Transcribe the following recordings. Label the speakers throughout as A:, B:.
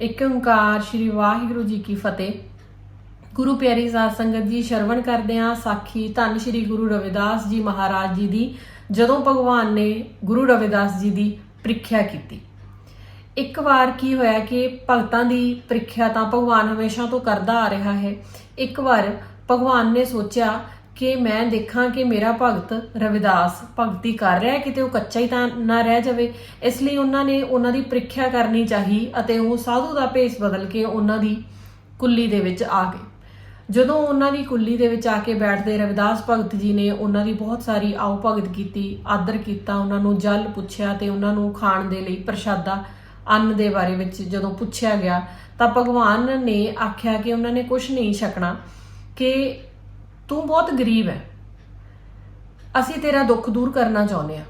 A: ਇੱਕ ਓੰਕਾਰ ਸ੍ਰੀ ਵਾਹਿਗੁਰੂ ਜੀ ਕੀ ਫਤਿਹ। ਗੁਰੂ ਪਿਆਰੀ ਸਾਧ ਸੰਗਤ ਜੀ, ਸ਼ਰਵਣ ਕਰਦੇ ਹਾਂ ਸਾਖੀ ਧੰਨ ਸ੍ਰੀ ਗੁਰੂ ਰਵਿਦਾਸ ਜੀ ਮਹਾਰਾਜ ਜੀ ਦੀ, ਜਦੋਂ ਭਗਵਾਨ ਨੇ ਗੁਰੂ ਰਵਿਦਾਸ ਜੀ ਦੀ ਪ੍ਰੀਖਿਆ ਕੀਤੀ। ਇੱਕ ਵਾਰ ਕੀ ਹੋਇਆ ਕਿ ਭਗਤਾਂ ਦੀ ਪ੍ਰੀਖਿਆ ਤਾਂ ਭਗਵਾਨ ਹਮੇਸ਼ਾ ਤੋਂ ਕਰਦਾ ਆ ਰਿਹਾ ਹੈ। ਇੱਕ ਵਾਰ ਭਗਵਾਨ ਨੇ ਸੋਚਿਆ ਕਿ ਮੈਂ ਦੇਖਾਂ ਕਿ ਮੇਰਾ ਭਗਤ ਰਵਿਦਾਸ ਭਗਤੀ ਕਰ ਰਿਹਾ ਹੈ, ਕਿਤੇ ਉਹ ਕੱਚਾ ਹੀ ਤਾਂ ਨਾ ਰਹਿ ਜਾਵੇ। ਇਸ ਲਈ ਉਹਨਾਂ ਨੇ ਉਹਨਾਂ ਦੀ ਪ੍ਰੀਖਿਆ ਕਰਨੀ ਚਾਹੀ ਅਤੇ ਉਹ ਸਾਧੂ ਦਾ ਭੇਸ ਬਦਲ ਕੇ ਉਹਨਾਂ ਦੀ ਕੁੱਲੀ ਦੇ ਵਿੱਚ ਆ ਗਏ। ਜਦੋਂ ਉਹਨਾਂ ਦੀ ਕੁੱਲੀ ਦੇ ਵਿੱਚ ਆ ਕੇ ਬੈਠਦੇ ਰਵਿਦਾਸ ਭਗਤ ਜੀ ਨੇ ਉਹਨਾਂ ਦੀ ਬਹੁਤ ਸਾਰੀ ਆਓ ਭਗਤ ਕੀਤੀ, ਆਦਰ ਕੀਤਾ, ਉਹਨਾਂ ਨੂੰ ਜਲ ਪੁੱਛਿਆ ਤੇ ਉਹਨਾਂ ਨੂੰ ਖਾਣ ਦੇ ਲਈ ਪ੍ਰਸ਼ਾਦਾ, ਅੰਨ ਦੇ ਬਾਰੇ ਵਿੱਚ ਜਦੋਂ ਪੁੱਛਿਆ ਗਿਆ ਤਾਂ ਭਗਵਾਨ ਨੇ ਆਖਿਆ ਕਿ ਉਹਨਾਂ ਨੇ ਕੁਝ ਨਹੀਂ ਛਕਣਾ, ਕਿ ਤੂੰ ਬਹੁਤ ਗਰੀਬ ਹੈ। ਅਸੀਂ ਤੇਰਾ ਦੁੱਖ ਦੂਰ ਕਰਨਾ ਚਾਹੁੰਦੇ ਆ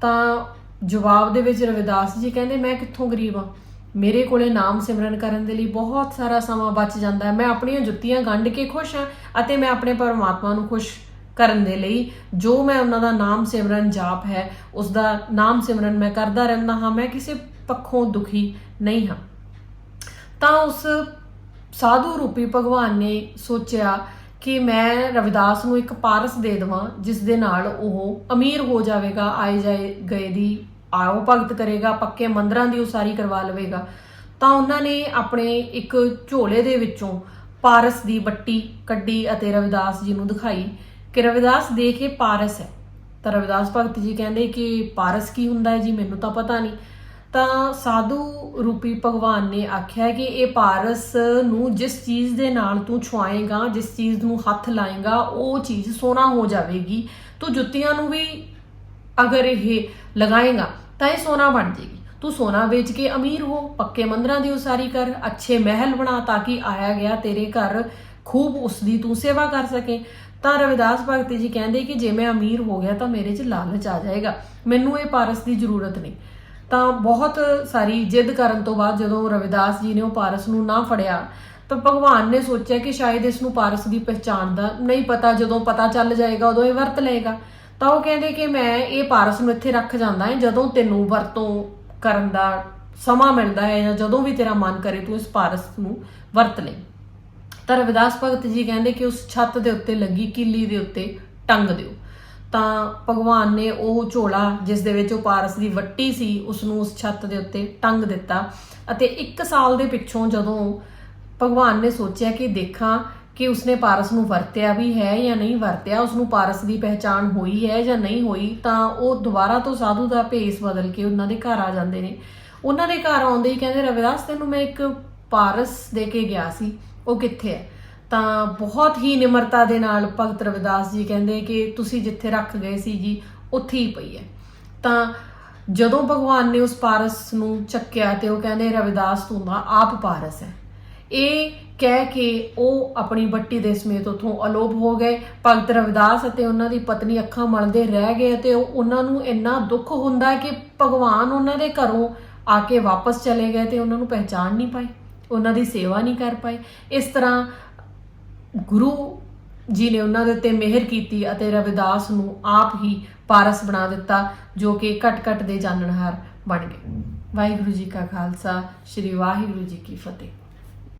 A: ਤਾਂ ਜਵਾਬ ਦੇ ਵਿੱਚ ਰਵਿਦਾਸ ਜੀ ਕਹਿੰਦੇ, ਮੈਂ ਕਿੱਥੋਂ ਗਰੀਬ ਆ ਮੇਰੇ ਕੋਲੇ ਨਾਮ ਸਿਮਰਨ ਕਰਨ ਦੇ ਲਈ ਬਹੁਤ ਸਾਰਾ ਸਮਾਂ ਬਚ ਜਾਂਦਾ ਹੈ। ਮੈਂ ਆਪਣੀਆਂ ਜੁੱਤੀਆਂ ਗੰਢ ਕੇ ਖੁਸ਼ ਹਾਂ ਅਤੇ ਮੈਂ ਆਪਣੇ ਪਰਮਾਤਮਾ ਨੂੰ ਖੁਸ਼ ਕਰਨ ਦੇ ਲਈ ਜੋ ਮੈਂ ਉਹਨਾਂ ਦਾ ਨਾਮ ਸਿਮਰਨ ਜਾਪ ਹੈ, ਉਸ ਦਾ ਨਾਮ ਸਿਮਰਨ ਮੈਂ ਕਰਦਾ ਰਹਿੰਦਾ ਹਾਂ। ਮੈਂ ਕਿਸੇ ਪੱਖੋਂ ਦੁਖੀ ਨਹੀਂ ਹਾਂ। ਤਾਂ ਉਸ ਸਾਧੂ ਰੂਪੀ ਭਗਵਾਨ ਨੇ ਸੋਚਿਆ ਕਿ ਮੈਂ ਰਵਿਦਾਸ ਨੂੰ ਇੱਕ ਪਾਰਸ ਦੇ ਦੇਵਾਂ, ਜਿਸ ਦੇ ਨਾਲ ਉਹ ਅਮੀਰ ਹੋ ਜਾਵੇਗਾ, ਆਏ ਜਾਏ ਗਏ ਦੀ ਆਓ ਭਗਤ ਕਰੇਗਾ, ਪੱਕੇ ਮੰਦਰਾਂ ਦੀ ਉਸਾਰੀ ਕਰਵਾ ਲਵੇਗਾ। ਤਾਂ ਉਹਨਾਂ ਨੇ ਆਪਣੇ ਇੱਕ ਝੋਲੇ ਦੇ ਵਿੱਚੋਂ ਪਾਰਸ ਦੀ ਬੱਟੀ ਕੱਢੀ ਅਤੇ ਰਵਿਦਾਸ ਜੀ ਨੂੰ ਦਿਖਾਈ ਕਿ ਰਵਿਦਾਸ ਦੇਖ ਇਹ ਪਾਰਸ ਹੈ। ਤਾਂ ਰਵਿਦਾਸ ਭਗਤ ਜੀ ਕਹਿੰਦੇ ਕਿ ਪਾਰਸ ਕੀ ਹੁੰਦਾ ਹੈ ਜੀ, ਮੈਨੂੰ ਤਾਂ ਪਤਾ ਨਹੀਂ। ਤਾਂ ਸਾਧੂ ਰੂਪੀ ਭਗਵਾਨ ਨੇ ਆਖਿਆ ਕਿ ਇਹ ਪਾਰਸ ਨੂੰ ਜਿਸ ਚੀਜ਼ ਦੇ ਨਾਲ ਤੂੰ ਛੁਆਏਗਾ, ਜਿਸ ਚੀਜ਼ ਨੂੰ ਹੱਥ ਲਾਏਗਾ, ਉਹ ਚੀਜ਼ ਸੋਨਾ ਹੋ ਜਾਵੇਗੀ। ਤੂੰ ਜੁੱਤੀਆਂ ਨੂੰ ਵੀ ਅਗਰ ਇਹ ਲਗਾਏਗਾ, ਤਾਂ ਇਹ ਸੋਨਾ ਬਣ ਜੇਗੀ। ਤੂੰ ਸੋਨਾ ਵੇਚ ਕੇ ਅਮੀਰ ਹੋ, ਪੱਕੇ ਮੰਦਰਾਂ ਦੀ ਉਸਾਰੀ ਕਰ, ਅੱਛੇ ਮਹਿਲ ਬਣਾ ਤਾਂ ਕਿ ਆਇਆ ਗਿਆ ਤੇਰੇ ਘਰ ਖੂਬ ਉਸ ਦੀ ਤੂੰ ਸੇਵਾ ਕਰ ਸਕੇ। ਤਾਂ ਰਵਿਦਾਸ ਭਗਤੀ ਜੀ ਕਹਿੰਦੇ ਕਿ ਜੇ ਮੈਂ ਅਮੀਰ ਹੋ ਗਿਆ ਤਾਂ ਮੇਰੇ 'ਚ ਲਾਲਚ ਆ ਜਾਏਗਾ। ਮੈਨੂੰ ਇਹ ਪਾਰਸ ਦੀ ਜ਼ਰੂਰਤ ਨਹੀਂ। ਤਾਂ ਬਹੁਤ ਸਾਰੀ ਜਿੱਦ ਕਰਨ ਤੋਂ ਬਾਅਦ ਜਦੋਂ ਰਵਿਦਾਸ ਜੀ ਨੇ ਉਹ ਪਾਰਸ ਨੂੰ ਨਾ ਫੜਿਆ, ਤਾਂ ਭਗਵਾਨ ਨੇ ਸੋਚਿਆ ਕਿ ਸ਼ਾਇਦ ਇਸ ਨੂੰ ਪਾਰਸ ਦੀ ਪਛਾਣ ਦਾ ਨਹੀਂ ਪਤਾ, ਜਦੋਂ ਪਤਾ ਚੱਲ ਜਾਏਗਾ ਉਦੋਂ ਇਹ ਵਰਤ ਲਏਗਾ। ਤਾਂ ਉਹ ਕਹਿੰਦੇ ਕਿ ਮੈਂ ਇਹ ਪਾਰਸ ਨੂੰ ਇੱਥੇ ਰੱਖ ਜਾਂਦਾ ਹੈ, ਜਦੋਂ ਤੈਨੂੰ ਵਰਤੋਂ ਕਰਨ ਦਾ ਸਮਾਂ ਮਿਲਦਾ ਹੈ ਜਾਂ ਜਦੋਂ ਵੀ ਤੇਰਾ ਮਨ ਕਰੇ ਤੂੰ ਇਸ ਪਾਰਸ ਨੂੰ ਵਰਤ ਲੈ। ਤਾਂ ਰਵਿਦਾਸ ਭਗਤ ਜੀ ਕਹਿੰਦੇ ਕਿ ਉਸ ਛੱਤ ਦੇ ਉੱਤੇ ਲੱਗੀ ਕਿੱਲੀ ਦੇ ਉੱਤੇ ਟੰਗ ਦਿਓ। ਤਾਂ ਭਗਵਾਨ ਨੇ ਉਹ ਝੋਲਾ ਜਿਸ ਦੇ ਵਿੱਚ ਉਹ ਪਾਰਸ ਦੀ ਵੱਟੀ ਸੀ ਉਸ ਨੂੰ ਉਸ ਛੱਤ ਦੇ ਉੱਤੇ ਟੰਗ ਦਿੱਤਾ। ਅਤੇ 1 ਸਾਲ ਦੇ ਪਿੱਛੋਂ ਜਦੋਂ ਭਗਵਾਨ ਨੇ ਸੋਚਿਆ ਕਿ ਦੇਖਾਂ ਕਿ ਉਸਨੇ ਪਾਰਸ ਨੂੰ ਵਰਤਿਆ ਵੀ ਹੈ ਜਾਂ ਨਹੀਂ ਵਰਤਿਆ ਉਸ ਨੂੰ ਪਾਰਸ ਦੀ ਪਹਿਚਾਣ ਹੋਈ ਹੈ ਜਾਂ ਨਹੀਂ ਹੋਈ, ਤਾਂ ਉਹ ਦੁਬਾਰਾ ਤੋਂ ਸਾਧੂ ਦਾ ਭੇਸ ਬਦਲ ਕੇ ਉਹਨਾਂ ਦੇ ਘਰ ਆ ਜਾਂਦੇ ਨੇ। ਉਹਨਾਂ ਦੇ ਘਰ ਆਉਂਦੇ ਹੀ ਕਹਿੰਦੇ, ਰਵਿਦਾਸ, ਤੈਨੂੰ ਮੈਂ ਇੱਕ ਪਾਰਸ ਦੇ ਕੇ ਗਿਆ ਸੀ, ਉਹ ਕਿੱਥੇ ਹੈ? ਤਾਂ ਬਹੁਤ ਹੀ ਨਿਮਰਤਾ ਦੇ ਨਾਲ ਭਗਤ ਰਵਿਦਾਸ ਜੀ ਕਹਿੰਦੇ ਕਿ ਤੁਸੀਂ ਜਿੱਥੇ ਰੱਖ ਗਏ ਸੀ ਜੀ, ਉੱਥੇ ਹੀ ਪਈ ਹੈ। ਤਾਂ ਜਦੋਂ ਭਗਵਾਨ ਨੇ ਉਸ ਪਾਰਸ ਨੂੰ ਚੱਕਿਆ ਤੇ ਉਹ ਕਹਿੰਦੇ ਰਵਿਦਾਸ ਤੂੰ ਤਾਂ ਆਪ ਪਾਰਸ ਹੈ। ਇਹ ਕਹਿ ਕੇ ਉਹ ਆਪਣੀ ਬੱਟੀ ਦੇ ਸਮੇਤ ਉਥੋਂ ਅਲੋਪ ਹੋ ਗਏ। ਭਗਤ ਰਵਿਦਾਸ ਅਤੇ ਉਹਨਾਂ ਦੀ ਪਤਨੀ ਅੱਖਾਂ ਮਲਦੇ ਰਹਿ ਗਏ ਤੇ ਉਹ- ਉਹਨਾਂ ਨੂੰ ਇੰਨਾ ਦੁੱਖ ਹੁੰਦਾ ਕਿ ਭਗਵਾਨ ਉਹਨਾਂ ਦੇ ਘਰੋਂ ਆ ਕੇ ਵਾਪਸ ਚਲੇ ਗਏ ਤੇ ਉਹਨਾਂ ਨੂੰ ਪਹਿਚਾਨ ਨਹੀਂ ਪਾਈ, ਉਹਨਾਂ ਦੀ ਸੇਵਾ ਨਹੀਂ ਕਰ ਪਾਏ ਇਸ ਤਰ੍ਹਾਂ ਗੁਰੂ ਜੀ ਨੇ ਉਹਨਾਂ ਦੇ ਉੱਤੇ ਮਿਹਰ ਕੀਤੀ ਅਤੇ ਰਵਿਦਾਸ ਨੂੰ ਆਪ ਹੀ ਪਾਰਸ ਬਣਾ ਦਿੱਤਾ, ਜੋ ਕਿ ਘਟ ਘਟ ਦੇ ਜਾਣਨਹਾਰ ਬਣ ਗਏ। ਵਾਹਿਗੁਰੂ ਜੀ ਕਾ ਖਾਲਸਾ, ਸ੍ਰੀ ਵਾਹਿਗੁਰੂ ਜੀ ਕੀ ਫਤਿਹ।